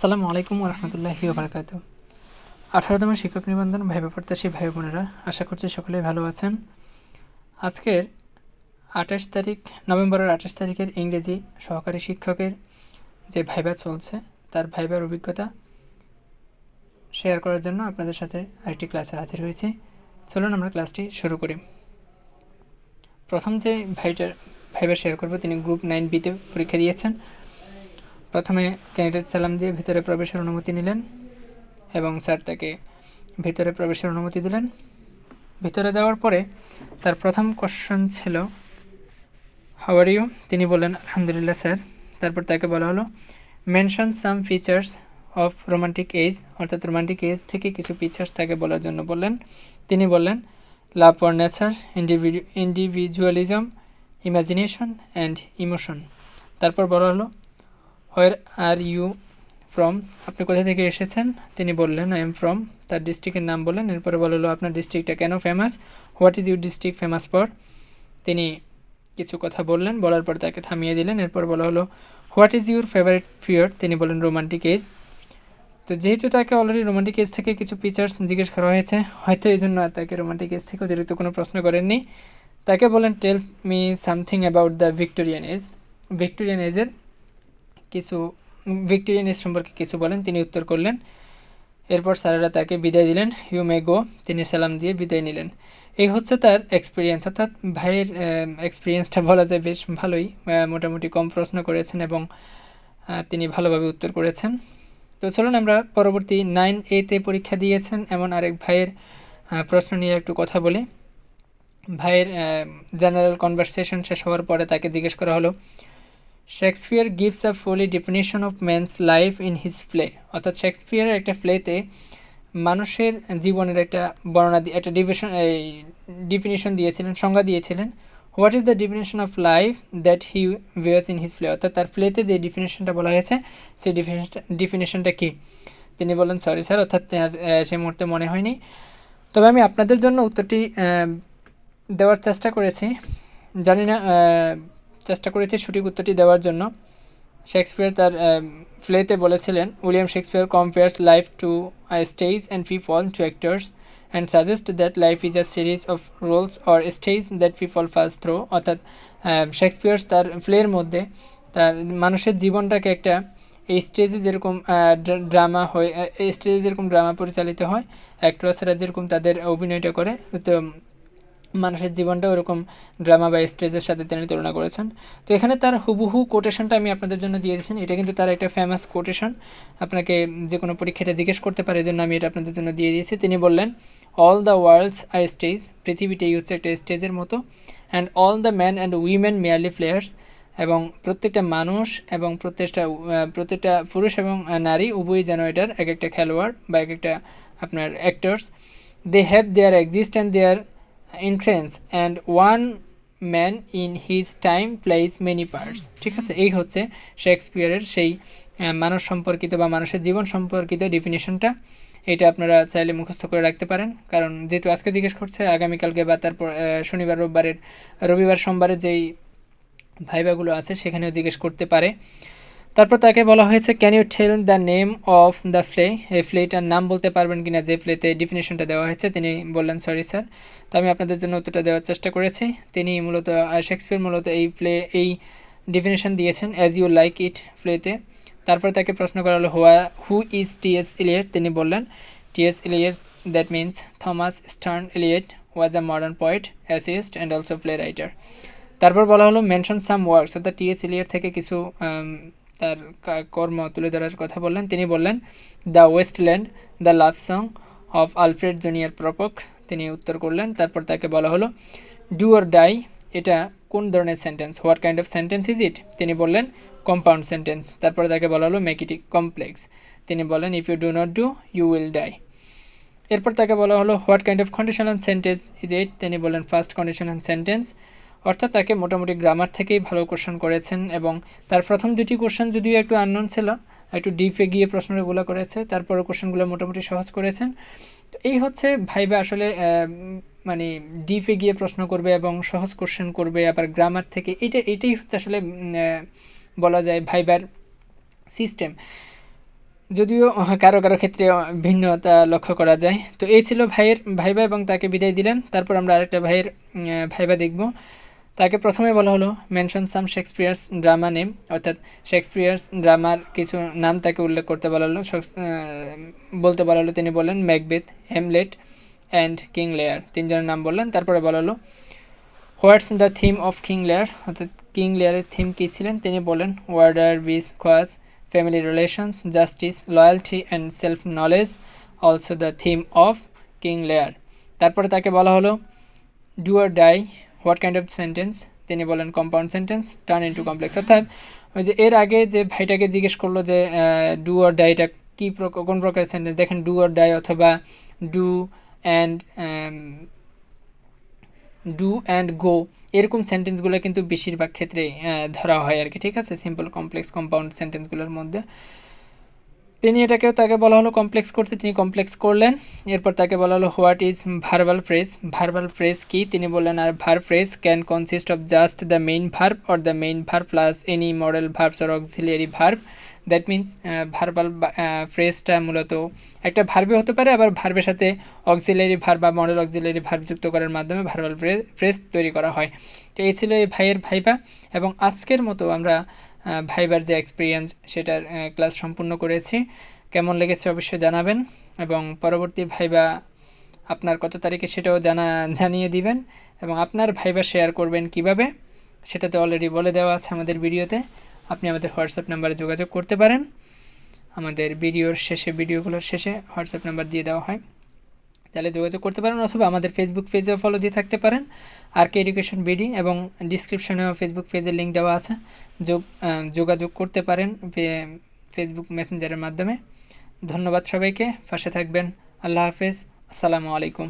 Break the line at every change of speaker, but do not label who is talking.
আসসালামু আলাইকুম রহমতুল্লাহি বারকাত আঠারোতম শিক্ষক নিবন্ধন ভাই প্রত্যাশী ভাই বোনেরা, আশা করছি সকলেই ভালো আছেন। আজকের আঠাশ তারিখ, নভেম্বরের আঠাশ তারিখের ইংরেজি সহকারী শিক্ষকের যে ভাইবা চলছে, তার ভাইবার অভিজ্ঞতা শেয়ার করার জন্য আপনাদের সাথে আরেকটি ক্লাসে হাজির হয়েছি। চলুন আমরা ক্লাসটি শুরু করি। প্রথম যে ভাইটার ভাইবার শেয়ার করব, তিনি গ্রুপ নাইন বিতে পরীক্ষা দিয়েছেন। প্রথমে ক্যান্ডিডেট সালাম দিয়ে ভিতরে প্রবেশের অনুমতি নিলেন এবং স্যার তাকে ভিতরে প্রবেশের অনুমতি দিলেন। ভিতরে যাওয়ার পরে তার প্রথম কোশ্চেন ছিল হাওয়ার ইউ তিনি বললেন, আলহামদুলিল্লাহ স্যার। তারপর তাকে বলা হলো mention some features of romantic age অর্থাৎ রোমান্টিক এজ থেকে কিছু ফিচার্স তাকে বলার জন্য বললেন। তিনি বললেন লাভ ফর নেচার ইন্ডিভিজু ইন্ডিভিজুয়ালিজম ইমাজিনেশন অ্যান্ড ইমোশন তারপর বলা হলো হোয়ার আর ইউ ফ্রম? আপনি কোথা থেকে এসেছেন? তিনি বললেন আই এম ফ্রম তার ডিস্ট্রিক্টের নাম বললেন, এরপরে বলা হলো, আপনার ডিস্ট্রিক্টটা কেন famous what is your district famous for তিনি কিছু কথা বললেন, বলার পর তাকে থামিয়ে দিলেন, এরপর বলা হলো what is your favourite period তিনি বলেন রোমান্টিক এজ তো যেহেতু তাকে অলরেডি রোমান্টিক এজ থেকে কিছু ফিচার্স জিজ্ঞেস করা হয়েছে, হয়তো এই জন্য আর তাকে রোমান্টিক এজ থেকে অতিরিক্ত কোনো প্রশ্ন করেননি। তাকে বলেন tell me something about the Victorian age Victorian এজের কিছু ভিক্টোরিয়ান সম্পর্কে কিছু বলেন, তিনি উত্তর করলেন। এরপর স্যারেরা তাকে বিদায় দিলেন। ইউ মে গো তিনি সালাম দিয়ে বিদায় নিলেন। এই হচ্ছে তার এক্সপিরিয়েন্স অর্থাৎ ভাইয়ের এক্সপিরিয়েন্সটা বলা যায় বেশ ভালোই। মোটামুটি কম প্রশ্ন করেছেন এবং তিনি ভালোভাবে উত্তর করেছেন। তো চলুন আমরা পরবর্তী নাইন এতে পরীক্ষা দিয়েছেন। এমন আরেক ভাইয়ের প্রশ্ন নিয়ে একটু কথা বলি। ভাইয়ের জেনারেল কনভারসেশন শেষ হওয়ার পরে তাকে জিজ্ঞেস করা হলো Shakespeare gives a fully definition of man's life in his play অর্থাৎ শেক্সপিয়ারের একটা প্লেতে মানুষের জীবনের একটা বর্ণনা একটা ডিভিশন ডিফিনিশন দিয়েছিলেন, সংজ্ঞা দিয়েছিলেন। What is the definition of life that he views in his play অর্থাৎ তার প্লেতে যে ডিফিনেশনটা বলা হয়েছে, সেই ডিফিনেশনটা ডিফিনেশনটা কী? তিনি বলেন সরি স্যার অর্থাৎ তার সে মুহূর্তে মনে হয়নি। তবে আমি আপনাদের জন্য উত্তরটি দেওয়ার চেষ্টা করেছি। জানি না চেষ্টা করেছি সঠিক উত্তরটি দেওয়ার জন্য। শেক্সপিয়ার তার প্লেতে বলেছিলেন, William Shakespeare compares life to a stage and people to actors and suggest that life is a series of roles or stage that people first through অর্থাৎ শেক্সপিয়ার্স তার প্লের মধ্যে তার মানুষের জীবনটাকে একটা এই স্টেজে যেরকম ড্রামা হয় স্টেজে যেরকম ড্রামা পরিচালিত হয় অ্যাক্ট্রেসরা যেরকম তাদের অভিনয়টা করে, তো মানুষের জীবনটা ওরকম ড্রামা বা স্টেজের সাথে তিনি তুলনা করেছেন। তো এখানে তার হুবহু কোটেশনটা আমি আপনাদের জন্য দিয়ে দিয়েছেন এটা কিন্তু তার একটা ফেমাস কোটেশন আপনাকে যে কোনো পরীক্ষাটা জিজ্ঞেস করতে পারে জন্য আমি এটা আপনাদের জন্য দিয়ে দিয়েছি। তিনি বললেন all the world's a stage পৃথিবীটাই হচ্ছে একটা স্টেজের মতো। And all the man and women merely players এবং প্রত্যেকটা মানুষ এবং প্রত্যেকটা প্রত্যেকটা পুরুষ এবং নারী উভয়ই যেন এটার এক একটা খেলোয়াড় বা এক একটা আপনার actors they have their exist and their entrance and one man in his time plays many parts ঠিক আছে? এই হচ্ছে শেক্সপিয়ারের সেই মানুষ সম্পর্কিত বা মানুষের জীবন সম্পর্কিত ডেফিনেশনটা এটা আপনারা চাইলে মুখস্থ করে রাখতে পারেন। কারণ যেহেতু আজকে জিজ্ঞেস করছে, আগামীকালকে বা তারপর শনিবার, রোববারের, রবিবার, সোমবারের যেই ভাইবাগুলো আছে, সেখানেও জিজ্ঞেস করতে পারে। তারপর তাকে বলা হয়েছে can you tell the name of the play এই ফ্লেটার নাম বলতে পারবেন কিনা যে ফ্লেতে ডিফিনেশনটা দেওয়া হয়েছে, তিনি বললেন সরি স্যার তো আমি আপনাদের জন্য উত্তরটা দেওয়ার চেষ্টা করেছি। তিনি মূলত শেক্সপিয়ার মূলত এই প্লে এই ডিফিনেশন দিয়েছেন অ্যাজ ইউ লাইক ইট প্লেতে তারপর তাকে প্রশ্ন করা হলো হুয়া who is T S Eliot তিনি বললেন T S Eliot that means Thomas Stearns Eliot was a modern poet essayist and also play writer তারপর বলা হলো মেনশন সাম ওয়ার্কস অর্থাৎ টি এস ইলিয়েট থেকে কিছু তার কর্ম তুলে ধরার কথা বললেন। তিনি বললেন, the Waste Land, the love song of Alfred junior Prufrock. তিনি উত্তর করলেন, তারপর তাকে বলা হলো, ডু অর ডাই, এটা কোন ধরনের sentence? What kind of sentence is it? তিনি বললেন, কম্পাউন্ড সেন্টেন্স। তারপরে তাকে বলা হলো মেক ইট কমপ্লেক্স। তিনি বলেন if you do not do, you will die. এরপর তাকে বলা হলো, what kind of conditional sentence is it? তিনি বললেন, ফার্স্ট কন্ডিশনাল সেন্টেন্স অর্থাৎ তাকে মোটামুটি গ্রামার থেকেই ভালো কোশ্চেন করেছেন এবং তার প্রথম দুটি কোশ্চেন যদিও একটু আননোন ছিল, একটু ডিপে গিয়ে প্রশ্নগুলো করেছে তারপরে কোশ্চেনগুলো মোটামুটি সহজ করেছেন। তো এই হচ্ছে ভাইবা আসলে মানে ডিপে গিয়ে প্রশ্ন করবে এবং সহজ কোশ্চেন করবে, আবার গ্রামার থেকে এটা এটাই হচ্ছে আসলে বলা যায় ভাইবার সিস্টেম যদিও কারও কারও ক্ষেত্রে ভিন্নতা লক্ষ্য করা যায়। তো এই ছিল ভাইয়ের, ভাইবা এবং তাকে বিদায় দিলেন। তারপর আমরা আরেকটা ভাইয়ের ভাইবা দেখব। তাকে প্রথমে বলা হলো mention some Shakespeare's drama name অর্থাৎ শেক্সপিয়ার্স ড্রামার কিছু নাম তাকে উল্লেখ করতে বলা হলো। বলতে বলা হলো তিনি বললেন Macbeth Hamlet and King Lear তিনজনের নাম বললেন, তারপরে বলা হলো what's the theme of King Lear অর্থাৎ কিং লেয়ারের থিম কী ছিলেন? তিনি বলেন ওয়ার্ডার বিস chaos family relations justice loyalty and self knowledge also the theme of King Lear তারপরে তাকে বলা হলো do or die what kind of sentence তিনি বলেন compound sentence turn into complex অর্থাৎ ওই যে এর আগে যে ভাইটাকে জিজ্ঞেস করল যে ডু আর ডাইটা কী কোন প্রকারের সেন্টেন্স দেখেন ডু আর ডাই অথবা do and do and go এরকম সেন্টেন্সগুলো কিন্তু বেশিরভাগ ক্ষেত্রেই ধরা হয় আর কি ঠিক আছে? সিম্পল কমপ্লেক্স কম্পাউন্ড সেন্টেন্সগুলোর মধ্যে। তিনি এটাকেও তাকে বলা হলো কমপ্লেক্স করতে, তিনি কমপ্লেক্স করলেন। এরপর তাকে বলা হলো what is verbal phrase verbal phrase কি? তিনি বললেন, আর verb phrase can consist of just the main verb or the main verb plus any modal verbs or auxiliary verb that means verbal ফ্রেজটা মূলত একটা ভার্বে হতে পারে, আবার ভার্বের সাথে অক্সিলারি ভার্ব বা মডেল অক্সিলারি ভার্ব যুক্ত করার মাধ্যমে ভার্বাল ফ্রেজ তৈরি করা হয়। তো এই ছিল এই ভাইয়ের ভাইবা এবং আজকের মতো আমরা ভাইবার যে এক্সপিরিয়েন্স সেটার ক্লাস সম্পূর্ণ করেছি। কেমন লেগেছে অবশ্যই জানাবেন এবং পরবর্তী ভাইবা আপনার কত তারিখে সেটাও জানা, জানিয়ে দিবেন এবং আপনার ভাইবা শেয়ার করবেন কীভাবে সেটাতে অলরেডি বলে দেওয়া আছে আমাদের ভিডিওতে। আপনি আমাদের হোয়াটসঅ্যাপ নাম্বারে যোগাযোগ করতে পারেন। আমাদের ভিডিওর শেষে, ভিডিওগুলোর শেষে হোয়াটসঅ্যাপ নাম্বার দিয়ে দেওয়া হয়। তাহলে যোগাযোগ করতে পারেন অথবা আমাদের ফেসবুক পেজেও ফলো দিয়ে থাকতে পারেন। আর কে এডুকেশন বিডি এবং ডিসক্রিপশনেও ফেসবুক পেজের লিঙ্ক দেওয়া আছে। যোগ যোগাযোগ করতে পারেন ফেসবুক মেসেঞ্জারের মাধ্যমে। ধন্যবাদ সবাইকে। পাশে থাকবেন। আল্লাহ হাফেজ। আসসালামু আলাইকুম।